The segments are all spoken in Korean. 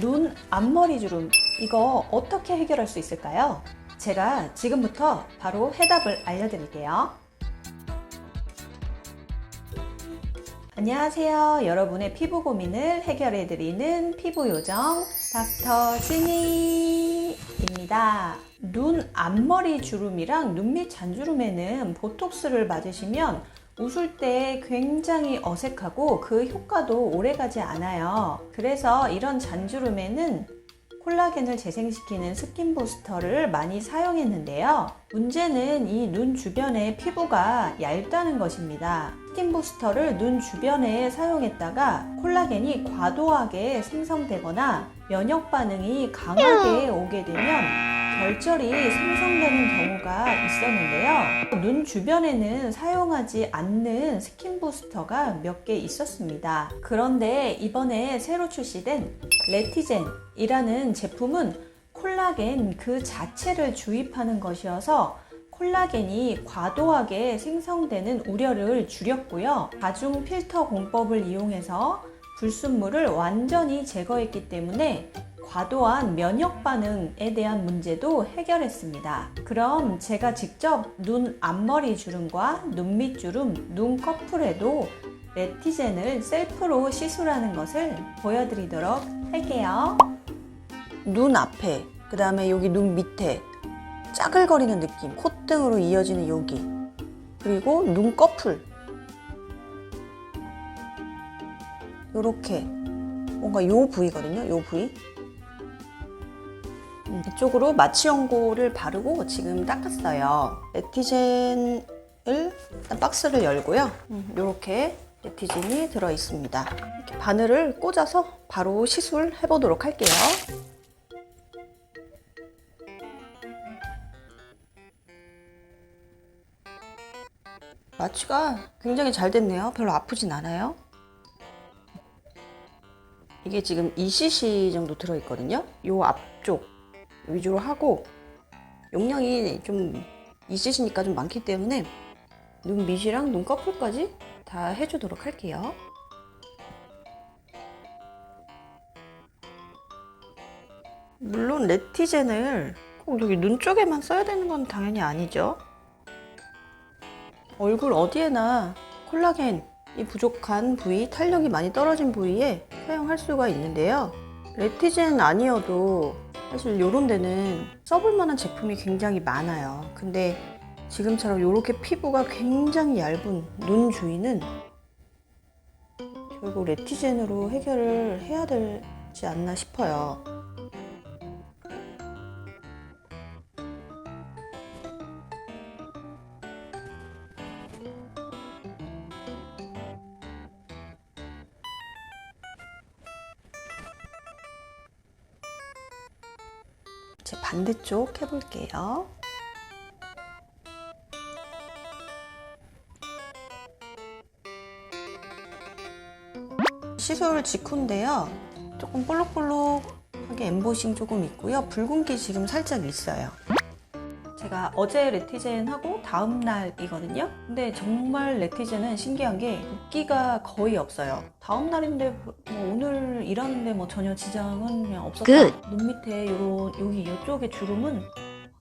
눈 앞머리 주름 이거 어떻게 해결할 수 있을까요? 제가 지금부터 바로 해답을 알려드릴게요. 안녕하세요. 여러분의 피부 고민을 해결해드리는 피부 요정 닥터 진이입니다. 눈 앞머리 주름이랑 눈 밑 잔주름에는 보톡스를 맞으시면 웃을 때 굉장히 어색하고 그 효과도 오래 가지 않아요. 그래서 이런 잔주름에는 콜라겐을 재생시키는 스킨 부스터를 많이 사용했는데요. 문제는 이 눈 주변의 피부가 얇다는 것입니다. 스킨 부스터를 눈 주변에 사용했다가 콜라겐이 과도하게 생성되거나 면역 반응이 강하게 오게 되면 결절이 생성되는 경우가 있었는데요. 눈 주변에는 사용하지 않는 스킨 부스터가 몇 개 있었습니다. 그런데 이번에 새로 출시된 레티젠이라는 제품은 콜라겐 그 자체를 주입하는 것이어서 콜라겐이 과도하게 생성되는 우려를 줄였고요. 다중 필터 공법을 이용해서 불순물을 완전히 제거했기 때문에 과도한 면역 반응에 대한 문제도 해결했습니다. 그럼 제가 직접 눈 앞머리 주름과 눈 밑 주름, 눈 커플에도 레티젠을 셀프로 시술하는 것을 보여드리도록 할게요. 눈 앞에, 그 다음에 여기 눈 밑에 짜글거리는 느낌, 콧등으로 이어지는 여기, 그리고 눈 커플. 요렇게 뭔가 요 부위거든요. 요 부위. 음, 이쪽으로 마취 연고를 바르고 지금 닦았어요. 레티젠을 일단 박스를 열고요. 이렇게 레티젠이 들어 있습니다. 바늘을 꽂아서 바로 시술 해 보도록 할게요. 마취가 굉장히 잘 됐네요. 별로 아프진 않아요. 이게 지금 2cc 정도 들어있거든요. 요 앞쪽 위주로 하고 용량이 좀 2cc니까 좀 많기 때문에 눈 밑이랑 눈 커플까지 다 해주도록 할게요. 물론 레티젠을 꼭 여기 눈 쪽에만 써야 되는 건 당연히 아니죠. 얼굴 어디에나 콜라겐이 부족한 부위, 탄력이 많이 떨어진 부위에 사용할 수가 있는데요. 레티젠 아니어도 사실 이런 데는 써볼 만한 제품이 굉장히 많아요. 근데 지금처럼 이렇게 피부가 굉장히 얇은 눈 주위는 결국 레티젠으로 해결을 해야 되지 않나 싶어요. 제 반대쪽 해볼게요. 시술 직후인데요. 조금 볼록볼록하게 엠보싱 조금 있고요. 붉은 기 지금 살짝 있어요. 제가 어제 레티젠하고 다음 날이거든요. 근데 정말 레티젠은 신기한 게 붓기가 거의 없어요. 다음 날인데 뭐 오늘 일하는데 뭐 전혀 지장은 그냥 없었다. Good. 눈 밑에 요런 여기 이쪽에 주름은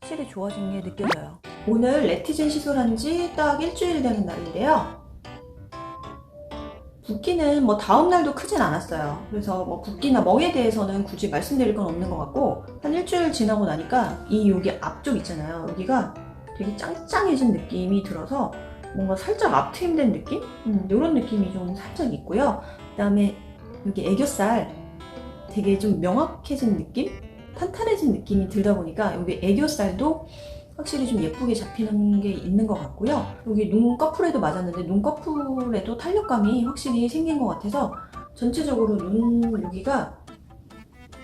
확실히 좋아진 게 느껴져요. 오늘 레티젠 시술한 지 딱 일주일 되는 날인데요. 붓기는 뭐 다음 날도 크진 않았어요. 그래서 뭐 붓기나 멍에 대해서는 굳이 말씀드릴 건 없는 것 같고 한 일주일 지나고 나니까 이 여기 앞쪽 있잖아요. 여기가 되게 짱짱해진 느낌이 들어서 뭔가 살짝 앞트임된 느낌? 음, 이런 느낌이 좀 살짝 있고요. 그 다음에 여기 애교살 되게 좀 명확해진 느낌? 탄탄해진 느낌이 들다 보니까 여기 애교살도 확실히 좀 예쁘게 잡히는 게 있는 것 같고요. 여기 눈꺼풀에도 맞았는데 눈꺼풀에도 탄력감이 확실히 생긴 것 같아서 전체적으로 눈 여기가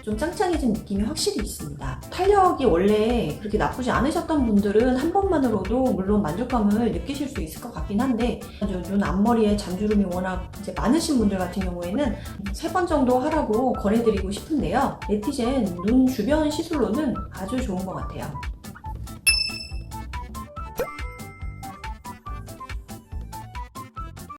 좀 짱짱해진 느낌이 확실히 있습니다. 탄력이 원래 그렇게 나쁘지 않으셨던 분들은 한 번만으로도 물론 만족감을 느끼실 수 있을 것 같긴 한데 저눈 앞머리에 잔주름이 워낙 이제 많으신 분들 같은 경우에는 세 번 정도 하라고 권해드리고 싶은데요. 네티즌 눈 주변 시술로는 아주 좋은 것 같아요.